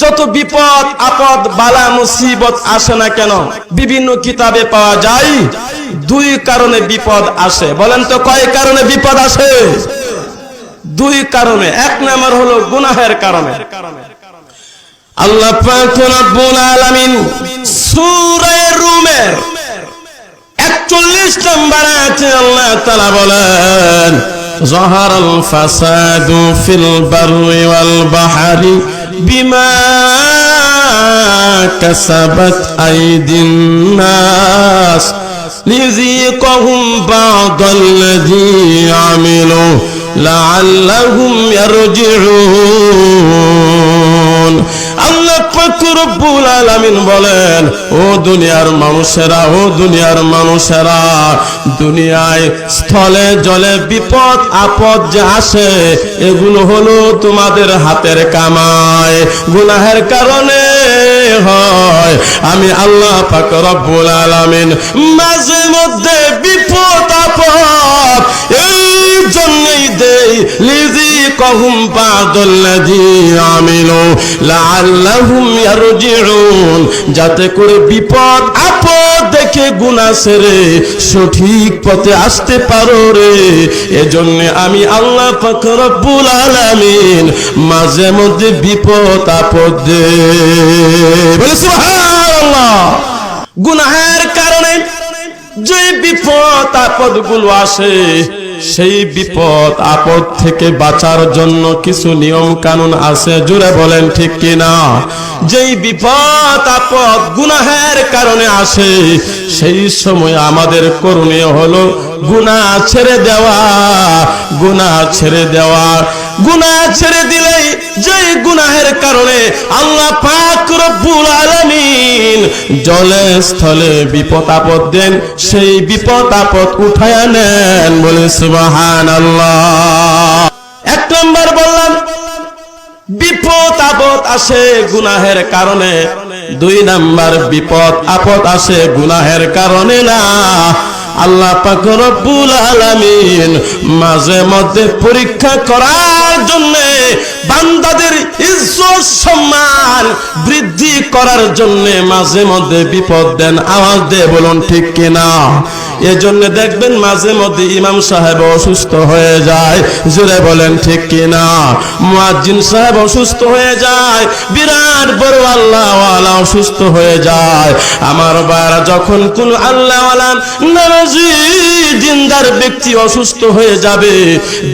যত বিপদ, আপদ, বালা, মুসিবত আসে না কেন, বিভিন্ন কিতাবে পাওয়া যায়, দুই কারণে বিপদ আসে। বলেন তো কয় কারণে বিপদ আসে? দুই কারণে। এক নাম্বার হলো গুনাহের কারণে। আল্লাহ রব্বুল আলামিন সূরা রুমের 41 নম্বর আয়াতে আল্লাহ তাআলা বলেন, জহারাল ফাসাদু ফিল বাররি ওয়াল বাহরি বিমা কাসাবাত আইদিন নাস লিযিকহুম বাদাল্লাযী আমিলু লাআল্লাহুম ইয়ারজিউন। আল্লাহ পাক রব্বুল আলামিন বলেন দুনিয়ার মানুষেরা, ও দুনিয়ার মানুষেরা, দুনিয়ায় স্থলে জলে বিপদ, আপদ যে আসে, এগুলো হলো তোমাদের হাতের কামায় গুনাহের কারণে হয়। আমি আল্লাহ পাক রব্বুল আলামিন মাঝে মধ্যে লিজি কহুম বাদুল্লাজি আমিলু লাআল্লাহুম ইয়ারজিউন যাতে করে বিপদ আপদ দেখে গুনাহ সেরে সঠিক পথে আসতে পারো রে। এজন্য আমি আল্লাহ পাক রব্বুল আলামিন মাঝে মধ্যে বিপদ আপদ দে। বলে সুবহানাল্লাহ। গুনাহের কারণে যে বিপদ আপদগুলো আসে সেই বিপদ আপদ থেকে বাঁচার জন্য কিছু নিয়ম কানুন আছে জুড়ে বলেন ঠিক কিনা? যেই বিপদ আপদ গুনাহের কারণে আসে, সেই সময় আমাদের করণীয় হলো গুনাহ ছেড়ে দেওয়া। গুনাহ ছেড়ে দেওয়া। গুনা ছেড়ে দিলেই যেই গুনাহের কারণে আল্লাহ পাক রব্বুল আলামিন জলে স্থলে বিপদ আপদ দেন, সেই বিপদ আপদ উঠায়া নেন বলে সুবহানাল্লাহ। এক নম্বর বললাম, বিপদ আপদ আসে গুনাহের কারণে। দুই নাম্বার, বিপদ আপদ আসে গুনাহের কারণে না। আল্লাহ পাক আলামিন মাঝে মধ্যে পরীক্ষা করার জন্য বান্দাদের ইজ্জত সম্মান বৃদ্ধি করার জন্য মাঝে মধ্যে বিপদ দেন। আওয়াজ দিয়ে বলুন, ঠিক কিনা? এজন্য দেখবেন মাঝে মধ্যে ইমাম সাহেব অসুস্থ হয়ে যায়। জুড়ে বলেন, ঠিক কিনা? মুয়াজ্জিন সাহেব অসুস্থ হয়ে যায়। বিরাট বড় আল্লাহওয়ালা অসুস্থ হয়ে যায়। আমার বারা যখন কোন আল্লাহওয়ালা নামাজি, দিনদার ব্যক্তি অসুস্থ হয়ে যাবে,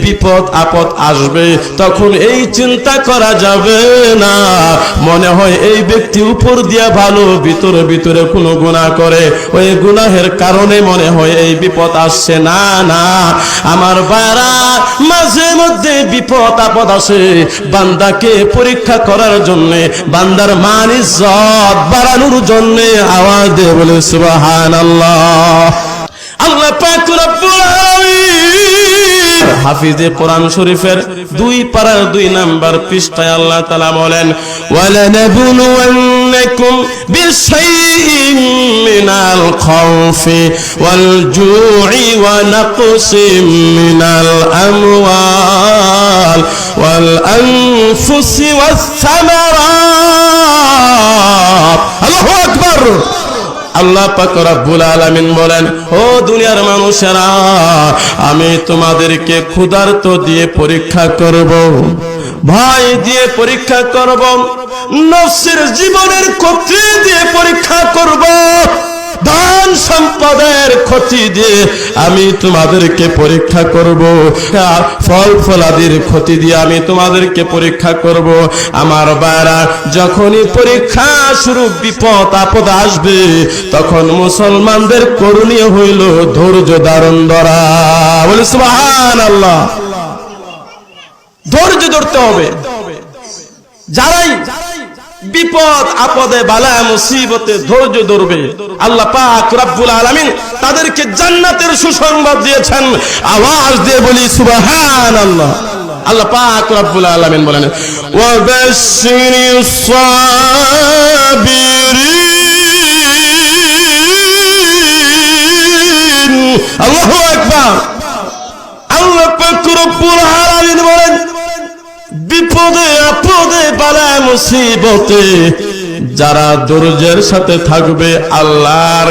বিপদ আপদ আসবে, তখন এই চিন্তা করা যাবে না। মনে হয় এই ব্যক্তি উপর দিয়া ভালো, ভিতরে ভিতরে কোনো গুনাহ করে। ওই গুনাহের কারণে মনে হয় এই বিপদ আসছে। না না, আমার বারা মাঝে মধ্যে বিপদ, আপদ আসে। বান্দাকে পরীক্ষা করার জন্য, বান্দার মান ইজ্জত বাড়ানোর জন্য আওয়াজ দিয়ে বলে, সুবহানাল্লাহ। আল্লাহ পাক রব্বুল হাফিজে কোরআন শরীফের দুই পারার দুই নাম্বার পৃষ্ঠায় আল্লাহ তাআলা বলেন, ওয়ালানাবুলুওয়ান্নাকুম বিশাইইন মিনাল খাউফি ওয়াল জু'i ওয়া নাকসিম মিনাল আমওয়াল ওয়াল আনফুসি ওয়াস সামারাত আল্লাহু আকবার। আল্লাহ পাক রব্বুল আলামিন বলেন, ও দুনিয়ার মানুষেরা, আমি তোমাদেরকে ক্ষুধার্ত দিয়ে পরীক্ষা করব ভাই দিয়ে পরীক্ষা করব, নফসের জীবনের ক্ষতি দিয়ে পরীক্ষা করব। দান সম্পদের ক্ষতি দিয়ে আমি তোমাদেরকে পরীক্ষা করব। ফল ফলাদির ক্ষতি দিয়ে আমি তোমাদেরকে পরীক্ষা করব। আমার বারা যখনই পরীক্ষা শুরু বিপদ আপদ আসবে, তখন মুসলমানদের করণীয় হইল ধৈর্য ধারণ ধরা। বলে সুবহান আল্লাহ ধৈর্য ধরতে হবে। যারাই বিপদ, আপদে বালায় মুসিবতে ধৈর্য ধরবে। আল্লাহ পাক রব্বুল আলামিন তাদেরকে জান্নাতের সুসংবাদ দিয়েছেন। আওয়াজ দিয়ে বলি, সুবহানাল্লাহ। আল্লাহ পাক রব্বুল আলামিন বলেন, ওয়া বাশশিরিস সাবিরিন মুসিবতে যারা ধৈর্যের সাথে থাকবে আল্লাহর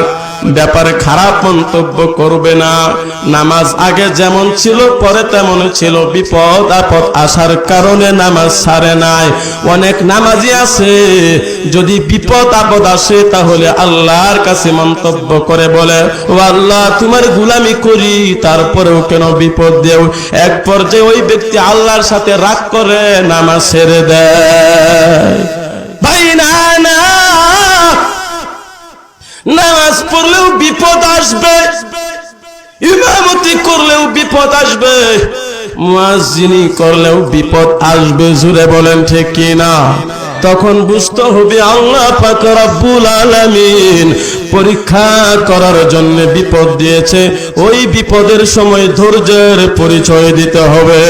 ব্যাপারে খারাপ মন্তব্য করবে না। নামাজ আগে যেমন ছিল, পরে তেমন ছিল। বিপদ, আপদ আসার কারণে নামাজ ছাড়ে নাই। অনেক নামাজি আছে, যদি বিপদ, আপদ আসে, তাহলে আল্লাহর কাছে মন্তব্য করে বলে, ও আল্লাহ, তোমার গুলামি করি, তারপরেও কেন বিপদ দেও? এক পর্যায়ে ওই ব্যক্তি আল্লাহর সাথে রাগ করে, নামাজ ছেড়ে দেয়। ভাই না না নামাজ পড়লেও বিপদ আসবে, ইমামতি করলেও বিপদ আসবে, মুয়াজ্জিনি করলেও বিপদ আসবে, জুড়ে বলেন ঠিক কি না তখন বুঝতে হবে আল্লাহ পাক রব্বুল আলামিন পরীক্ষা করার জন্য বিপদ দিয়েছে, ওই বিপদের সময় ধৈর্যের পরিচয় দিতে হবে।